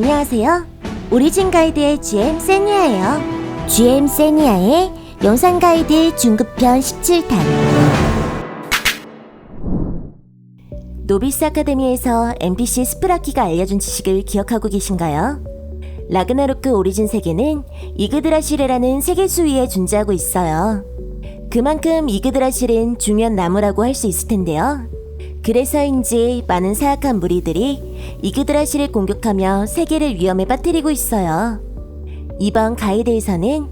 안녕하세요. 오리진 가이드의 GM 세니아예요. GM 세니아의 영상 가이드 중급편 17탄. 노비스 아카데미에서 NPC 스프라키가 알려준 지식을 기억하고 계신가요? 라그나로크 오리진 세계는 이그드라실이라는 세계 수 위에 존재하고 있어요. 그만큼 이그드라실은 중요한 나무라고 할 수 있을 텐데요. 그래서인지 많은 사악한 무리들이 이그드라실을 공격하며 세계를 위험에 빠뜨리고 있어요. 이번 가이드에서는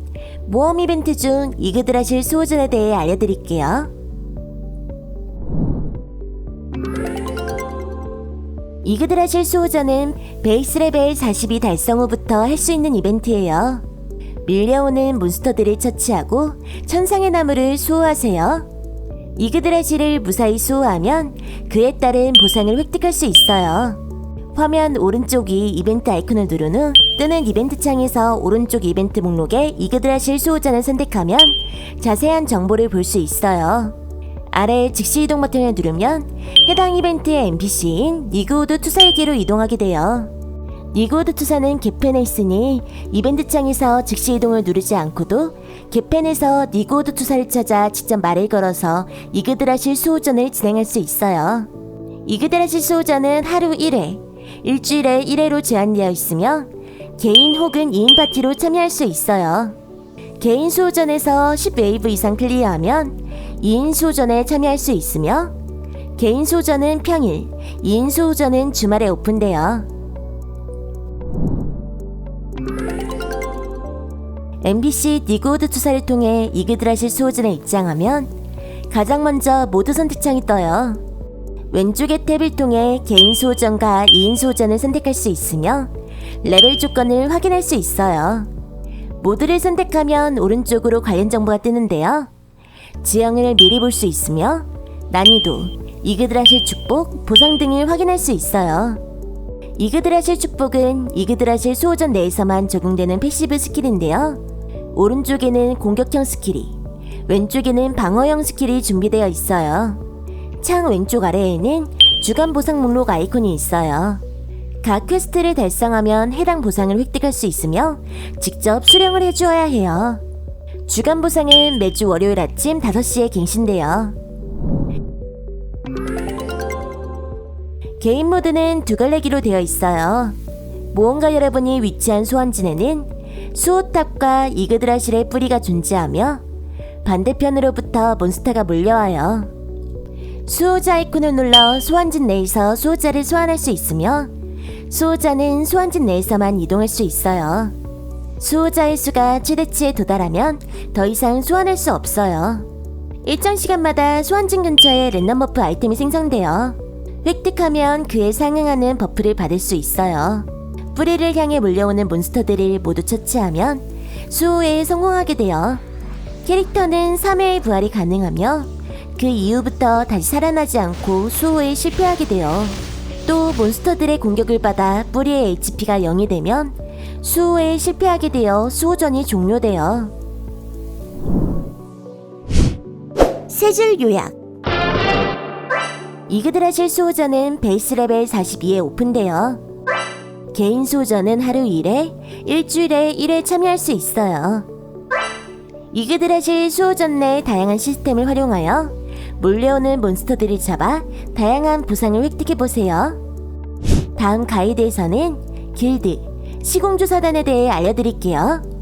모험 이벤트 중 이그드라실 수호전에 대해 알려드릴게요. 이그드라실 수호전은 베이스 레벨 42 달성 후부터 할 수 있는 이벤트예요. 밀려오는 몬스터들을 처치하고 천상의 나무를 수호하세요. 이 그드라실을 무사히 수호하면 그에 따른 보상을 획득할 수 있어요. 화면 오른쪽이 이벤트 아이콘을 누른 후 뜨는 이벤트 창에서 오른쪽 이벤트 목록에 이그드라실 수호자를 선택하면 자세한 정보를 볼 수 있어요. 아래 즉시 이동 버튼을 누르면 해당 이벤트의 NPC인 니그우드 투사에게로 이동하게 돼요. 니그우드 투사는 개펜에 있으니 이벤트 창에서 즉시 이동을 누르지 않고도 개펜에서 니그우드 투사를 찾아 직접 말을 걸어서 이그드라실 수호전을 진행할 수 있어요. 이그드라실 수호전은 하루 1회, 일주일에 1회로 제한되어 있으며 개인 혹은 2인 파티로 참여할 수 있어요. 개인 수호전에서 10웨이브 이상 클리어하면 2인 수호전에 참여할 수 있으며 개인 수호전은 평일, 2인 수호전은 주말에 오픈돼요. MBC 니고드 투사를 통해 이그드라실 수호전에 입장하면 가장 먼저 모두 선택창이 떠요. 왼쪽의 탭을 통해 개인 수호전과 2인 수호전을 선택할 수 있으며 레벨 조건을 확인할 수 있어요. 모두를 선택하면 오른쪽으로 관련 정보가 뜨는데요. 지형을 미리 볼 수 있으며 난이도, 이그드라실 축복, 보상 등을 확인할 수 있어요. 이그드라실 축복은 이그드라실 수호전 내에서만 적용되는 패시브 스킬인데요. 오른쪽에는 공격형 스킬이, 왼쪽에는 방어형 스킬이 준비되어 있어요. 창 왼쪽 아래에는 주간 보상 목록 아이콘이 있어요. 각 퀘스트를 달성하면 해당 보상을 획득할 수 있으며 직접 수령을 해주어야 해요. 주간 보상은 매주 월요일 아침 5시에 갱신돼요. 개인 모드는 두 갈래기로 되어 있어요. 모험가 여러분이 위치한 소환진에는 수호탑과 이그드라실의 뿌리가 존재하며 반대편으로부터 몬스터가 몰려와요. 수호자 아이콘을 눌러 소환진 내에서 수호자를 소환할 수 있으며 수호자는 소환진 내에서만 이동할 수 있어요. 수호자의 수가 최대치에 도달하면 더 이상 소환할 수 없어요. 일정 시간마다 소환진 근처에 랜덤 버프 아이템이 생성되어 획득하면 그에 상응하는 버프를 받을 수 있어요. 뿌리를 향해 몰려오는 몬스터들을 모두 처치하면 수호에 성공하게 되어 캐릭터는 3회의 부활이 가능하며 그 이후부터 다시 살아나지 않고 수호에 실패하게 돼요. 또 몬스터들의 공격을 받아 뿌리의 HP가 0이 되면 수호에 실패하게 되어 수호전이 종료돼요. 세줄 요약 이그드라실 수호전은 베이스 레벨 42에 오픈되어 개인 수호전은 하루 1회, 일주일에 1회 참여할 수 있어요. 이그드라실 수호전 내 다양한 시스템을 활용하여 몰려오는 몬스터들을 잡아 다양한 보상을 획득해보세요. 다음 가이드에서는 길드, 시공조사단에 대해 알려드릴게요.